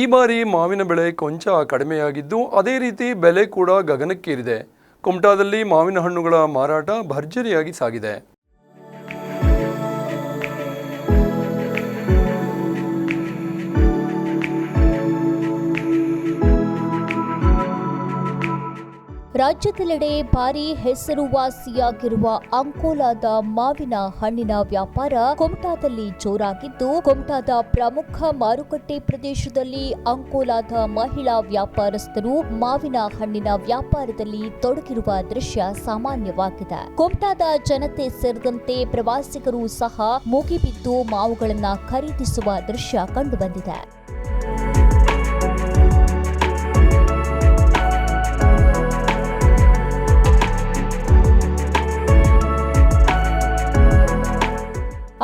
ಈ ಬಾರಿ ಮಾವಿನ ಬೆಳೆ ಕೊಂಚ ಕಡಿಮೆಯಾಗಿದ್ದು, ಅದೇ ರೀತಿ ಬೆಲೆ ಕೂಡ ಗಗನಕ್ಕೇರಿದೆ. ಕುಮಟಾದಲ್ಲಿ ಮಾವಿನ ಹಣ್ಣುಗಳ ಮಾರಾಟ ಭರ್ಜರಿಯಾಗಿ ಸಾಗಿದೆ. ರಾಜ್ಯದೆಲ್ಲೆಡೆ ಭಾರೀ ಹೆಸರುವಾಸಿಯಾಗಿರುವ ಅಂಕೋಲಾದ ಮಾವಿನ ಹಣ್ಣಿನ ವ್ಯಾಪಾರ ಕುಮಟಾದಲ್ಲಿ ಜೋರಾಗಿದ್ದು, ಕುಮಟಾದ ಪ್ರಮುಖ ಮಾರುಕಟ್ಟೆ ಪ್ರದೇಶದಲ್ಲಿ ಅಂಕೋಲಾದ ಮಹಿಳಾ ವ್ಯಾಪಾರಸ್ಥರು ಮಾವಿನ ಹಣ್ಣಿನ ವ್ಯಾಪಾರದಲ್ಲಿ ತೊಡಗಿರುವ ದೃಶ್ಯ ಸಾಮಾನ್ಯವಾಗಿದೆ. ಕುಮಟಾದ ಜನತೆ ಸೇರಿದಂತೆ ಪ್ರವಾಸಿಗರು ಸಹ ಮುಗಿಬಿದ್ದು ಮಾವುಗಳನ್ನು ಖರೀದಿಸುವ ದೃಶ್ಯ ಕಂಡುಬಂದಿದೆ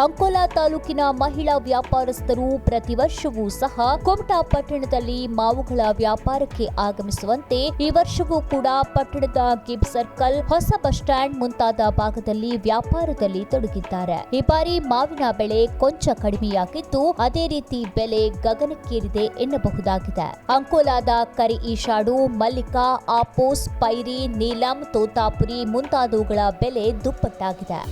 ಅಂಕೋಲಾ ತಾಲೂಕಿನ ಮಹಿಳಾ ವ್ಯಾಪಾರಸ್ಥರು ಪ್ರತಿ ವರ್ಷವೂ ಸಹ ಕುಮಟಾ ಪಟ್ಟಣದಲ್ಲಿ ಮಾವುಗಳ ವ್ಯಾಪಾರಕ್ಕೆ ಆಗಮಿಸುವಂತೆ ಈ ವರ್ಷವೂ ಕೂಡ ಪಟ್ಟಣದ ಗಿಬ್ ಸರ್ಕಲ್ ಹೊಸ ಬಸ್ ಸ್ಟ್ಯಾಂಡ್ ಮುಂತಾದ ಭಾಗದಲ್ಲಿ ವ್ಯಾಪಾರದಲ್ಲಿ ತೊಡಗಿದ್ದಾರೆ. ಈ ಬಾರಿ ಮಾವಿನ ಬೆಳೆ ಕೊಂಚ ಕಡಿಮೆಯಾಗಿದ್ದು, ಅದೇ ರೀತಿ ಬೆಲೆ ಗಗನಕ್ಕೇರಿದೆ ಎನ್ನಬಹುದಾಗಿದೆ. ಅಂಕೋಲಾದ ಕರಿ ಈಶಾಡು, ಮಲ್ಲಿಕಾ, ಆಪೋಸ್, ಪೈರಿ, ನೀಲಂ, ತೋತಾಪುರಿ ಮುಂತಾದವುಗಳ ಬೆಲೆ ದುಪ್ಪಟ್ಟಾಗಿದೆ.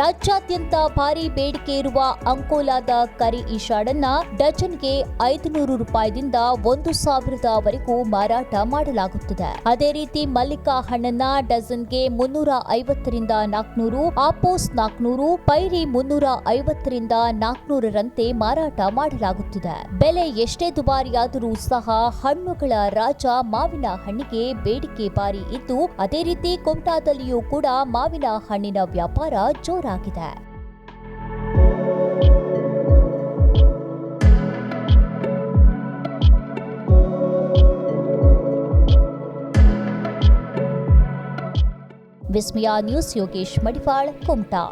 ರಾಜ್ಯಾದ್ಯಂತ ಭಾರಿ ಬೇಡಿಕೆ ಇರುವ ಅಂಕೋಲಾದ ಕರಿ ಈಶಾಡನ್ನ ಡಜನ್ಗೆ ಐದುನೂರು ರೂಪಾಯಿದಿಂದ ಒಂದು ಸಾವಿರದವರೆಗೂ ಮಾರಾಟ ಮಾಡಲಾಗುತ್ತದೆ. ಅದೇ ರೀತಿ ಮಲ್ಲಿಕಾ ಹಣ್ಣನ್ನ ಡಜನ್ಗೆ ಮುನ್ನೂರ ಐವತ್ತರಿಂದ ನಾಲ್ಕನೂರು ಆಪೋಸ್ ನಾಲ್ಕನೂರು ಪೈರಿ ಮುನ್ನೂರ ಐವತ್ತರಿಂದ ನಾಲ್ಕನೂರರಂತೆ ಮಾರಾಟ ಮಾಡಲಾಗುತ್ತಿದೆ. ಬೆಲೆ ಎಷ್ಟೇ ದುಬಾರಿಯಾದರೂ ಸಹ ಹಣ್ಣುಗಳ ರಾಜ ಮಾವಿನ ಹಣ್ಣಿಗೆ ಬೇಡಿಕೆ ಬಾರಿ ಇದ್ದು, ಅದೇ ರೀತಿ ಕುಮಟಾದಲ್ಲಿಯೂ ಕೂಡ ಮಾವಿನ ಹಣ್ಣಿನ ವ್ಯಾಪಾರ ಜೋರಾಗಿದೆ ವಿಸ್ಮಯ ನ್ಯೂಸ್ ಯೋಗೇಶ್ ಮಡಿವಾಳ್ ಕುಮಟಾ